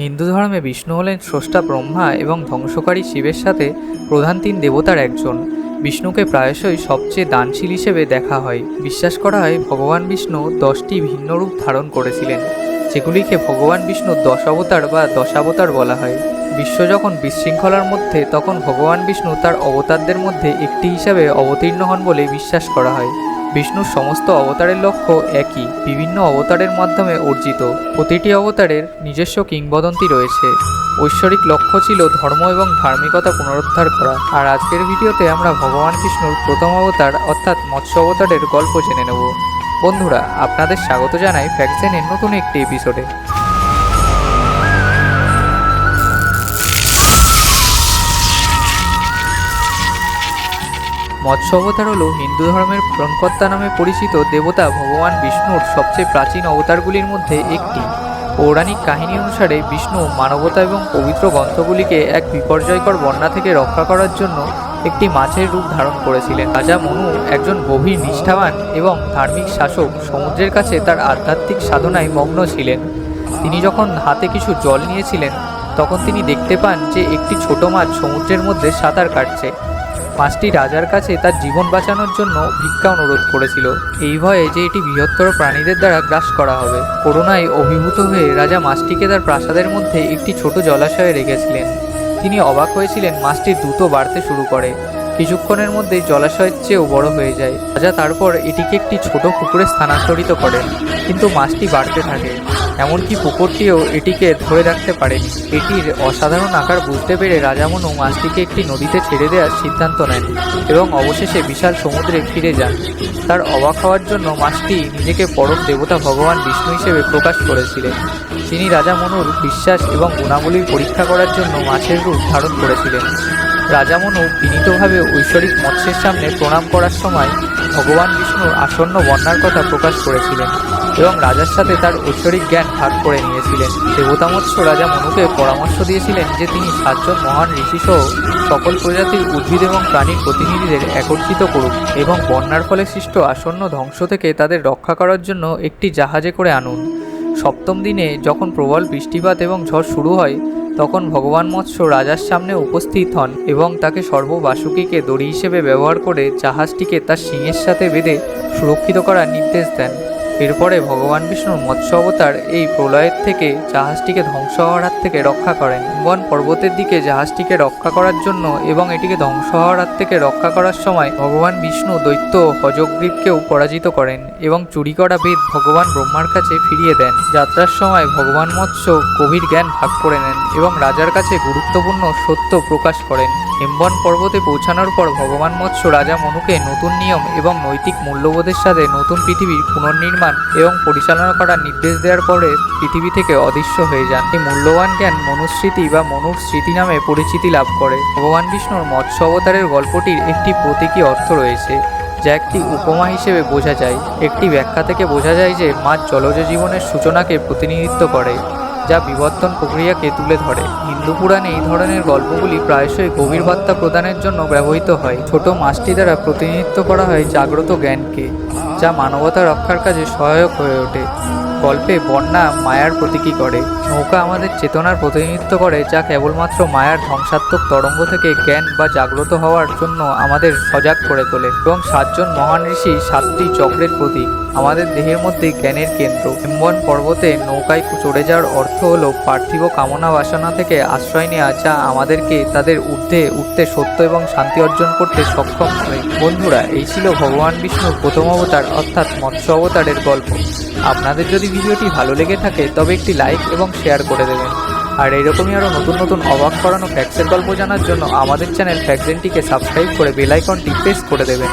হিন্দু ধর্মে বিষ্ণু হলেন স্রষ্টা ব্রহ্মা এবং ধ্বংসকারী শিবের সাথে প্রধান তিন দেবতার একজন। বিষ্ণুকে প্রায়শই সবচেয়ে দানশীল হিসেবে দেখা হয়। বিশ্বাস করা হয় ভগবান বিষ্ণু দশটি ভিন্ন রূপ ধারণ করেছিলেন, যেগুলিকে ভগবান বিষ্ণুর দশ অবতার বা দশাবতার বলা হয়। বিশ্ব যখন বিশৃঙ্খলার মধ্যে, তখন ভগবান বিষ্ণু তার অবতারদের মধ্যে একটি হিসাবে অবতীর্ণ হন বলে বিশ্বাস করা হয়। বিষ্ণুর সমস্ত অবতারের লক্ষ্য একই, বিভিন্ন অবতারের মাধ্যমে অর্জিত। প্রতিটি অবতারের নিজস্ব কিংবদন্তি রয়েছে। ঐশ্বরিক লক্ষ্য ছিল ধর্ম এবং ধার্মিকতা পুনরুদ্ধার করা। আর আজকের ভিডিওতে আমরা ভগবান কৃষ্ণর প্রথম অবতার অর্থাৎ মৎস্য অবতারের গল্প জেনে নেব। বন্ধুরা, আপনাদের স্বাগত জানাই ফ্যাকজেনের নতুন একটি এপিসোডে মৎস্য অবতার হল হিন্দু ধর্মের পালনকর্তা নামে পরিচিত দেবতা ভগবান বিষ্ণুর সবচেয়ে প্রাচীন অবতারগুলির মধ্যে একটি। পৌরাণিক কাহিনী অনুসারে বিষ্ণু মানবতা এবং পবিত্র গ্রন্থগুলিকে এক বিপর্যয়কর বন্যা থেকে রক্ষা করার জন্য একটি মাছের রূপ ধারণ করেছিলেন। রাজা মনু একজন গভীর নিষ্ঠাবান এবং ধার্মিক শাসক। সমুদ্রের কাছে তার আধ্যাত্মিক সাধনায় মগ্ন ছিলেন। তিনি যখন হাতে কিছু জল নিয়েছিলেন, তখন তিনি দেখতে পান যে একটি ছোট মাছ সমুদ্রের মধ্যে সাঁতার কাটছে। মাছটি রাজার কাছে তার জীবন বাঁচানোর জন্য ভিক্ষা অনুরোধ করেছিল। এই ভয়ে যে এটি বৃহত্তর প্রাণীদের দ্বারা গ্রাস করা হবে করোনায় অভিভূত হয়ে রাজা মাছটিকে তার প্রাসাদের মধ্যে একটি ছোট জলাশয়ে রেখেছিলেন। তিনি অবাক হয়েছিলেন মাছটি দ্রুত বাড়তে শুরু করে। কিছুক্ষণের মধ্যেই জলাশয়ের চেয়েও বড় হয়ে যায়। রাজা তারপর এটিকে একটি ছোট পুকুরে স্থানান্তরিত করেন, কিন্তু মাছটি বাড়তে থাকে। এমনকি পুকুরটিও এটিকে ধরে রাখতে পারেনি এটির অসাধারণ আকার বুঝতে পেরে রাজামনু মাছটিকে একটি নদীতে ছেড়ে দেওয়ার সিদ্ধান্ত নেন এবং অবশেষে বিশাল সমুদ্রে ফিরে যান। তার অবাক হওয়ার জন্য মাছটি নিজেকে পরম দেবতা ভগবান বিষ্ণু হিসেবে প্রকাশ করেছিলেন। তিনি রাজা মনুর বিশ্বাস এবং গুণাবলীর পরীক্ষা করার জন্য মাছের রূপ ধারণ করেছিলেন। রাজা মনু বিনীতভাবে ঐশ্বরিক মৎস্যের সামনে প্রণাম করার সময় ভগবান বিষ্ণুর আসন্ন বন্যার কথা প্রকাশ করেছিলেন এবং রাজার সাথে তার ঐশ্বরিক জ্ঞান ভাগ করে নিয়েছিলেন। দেবতা মৎস্য রাজা মনুকে পরামর্শ দিয়েছিলেন যে তিনি সাতজন মহান ঋষিসহ সকল প্রজাতির উদ্ভিদ এবং প্রাণীর প্রতিনিধিদের একত্রিত করুক এবং বন্যার ফলে সৃষ্ট আসন্ন ধ্বংস থেকে তাদের রক্ষা করার জন্য একটি জাহাজে করে আনুন। সপ্তম দিনে যখন প্রবল বৃষ্টিপাত এবং ঝড় শুরু হয় তখন ভগবান মৎস্য রাজার সামনে উপস্থিত হন এবং তাকে সর্ববাসুকীকে দড়ি হিসেবে ব্যবহার করে জাহাজটিকে তার শিঙের সাথে বেঁধে সুরক্ষিত করার নির্দেশ দেন। এরপরে ভগবান বিষ্ণুর মৎস্য অবতার এই প্রলয়ের থেকে জাহাজটিকে ধ্বংস হওয়ার হাত থেকে রক্ষা করেন। বন পর্বতের দিকে জাহাজটিকে রক্ষা করার জন্য এবং এটিকে ধ্বংস হওয়ার হাত থেকে রক্ষা করার সময় ভগবান বিষ্ণু দৈত্য হজগ্রীবকেও পরাজিত করেন এবং চুরি করা বেদ ভগবান ব্রহ্মার কাছে ফিরিয়ে দেন। যাত্রার সময় ভগবান মৎস্য গভীর জ্ঞান ভাগ করে নেন এবং রাজার কাছে গুরুত্বপূর্ণ সত্য প্রকাশ করেন। হেমবন পর্বতে পৌঁছানোর পর ভগবান মৎস্য রাজা মনুকে নতুন নিয়ম এবং নৈতিক মূল্যবোধের সাথে নতুন পৃথিবীর পুনর্নির্মাণ এবং পরিচালনা করার নির্দেশ দেওয়ার পরে পৃথিবী থেকে অদৃশ্য হয়ে যান। এই মূল্যবান জ্ঞান মনুস্মৃতি বা মনুর স্মৃতি নামে পরিচিতি লাভ করে। ভগবান বিষ্ণুর মৎস্য অবতারের গল্পটির একটি প্রতীকী অর্থ রয়েছে, যা একটি উপমা হিসেবে বোঝা যায়। একটি ব্যাখ্যা থেকে বোঝা যায় যে মাছ জলজ জীবনের সূচনাকে প্রতিনিধিত্ব করে, যা বিবর্তন প্রক্রিয়াকে তুলে ধরে। হিন্দু পুরাণে এই ধরনের গল্পগুলি প্রায়শই গভীর বার্তা প্রদানের জন্য ব্যবহৃত হয়। ছোট মাছটি দ্বারা প্রতিনিধিত্ব করা হয় জাগ্রত জ্ঞানকে। যা মানবতা রক্ষার কাজে সহায়ক হয়ে ওঠে। গল্পে বন্যা মায়ার প্রতীকী করে। নৌকা আমাদের চেতনার প্রতিনিধিত্ব করে, যা কেবলমাত্র মায়ার ধ্বংসাত্মক তরঙ্গ থেকে জ্ঞান বা জাগ্রত হওয়ার জন্য আমাদের সজাগ করে তোলে এবং সাতজন মহান ঋষি সাতটি চক্রের প্রতীক। আমাদের দেহের মধ্যে জ্ঞানের কেন্দ্র। হিমবন পর্বতে নৌকায় চড়ে যাওয়ার অর্থ হলো পার্থিব কামনা বাসনা থেকে আশ্রয় নেওয়া, যা আমাদেরকে তাদের ঊর্ধ্বে উঠতে সত্য এবং শান্তি অর্জন করতে সক্ষম করে। বন্ধুরা, এই ছিল ভগবান বিষ্ণুর প্রথম অবতার। অর্থাৎ মৎস্য অবতারের গল্প। আপনাদের যদি ভিডিওটি ভালো লেগে থাকে, তবে একটি লাইক এবং শেয়ার করে দেবেন। আর এইরকমই আরও নতুন নতুন অবাক করানো ফ্যাক্সের গল্প জানার জন্য আমাদের চ্যানেল ফ্যাক্সেনটিকে সাবস্ক্রাইব করে বেলাইকনটি প্রেস করে দেবেন।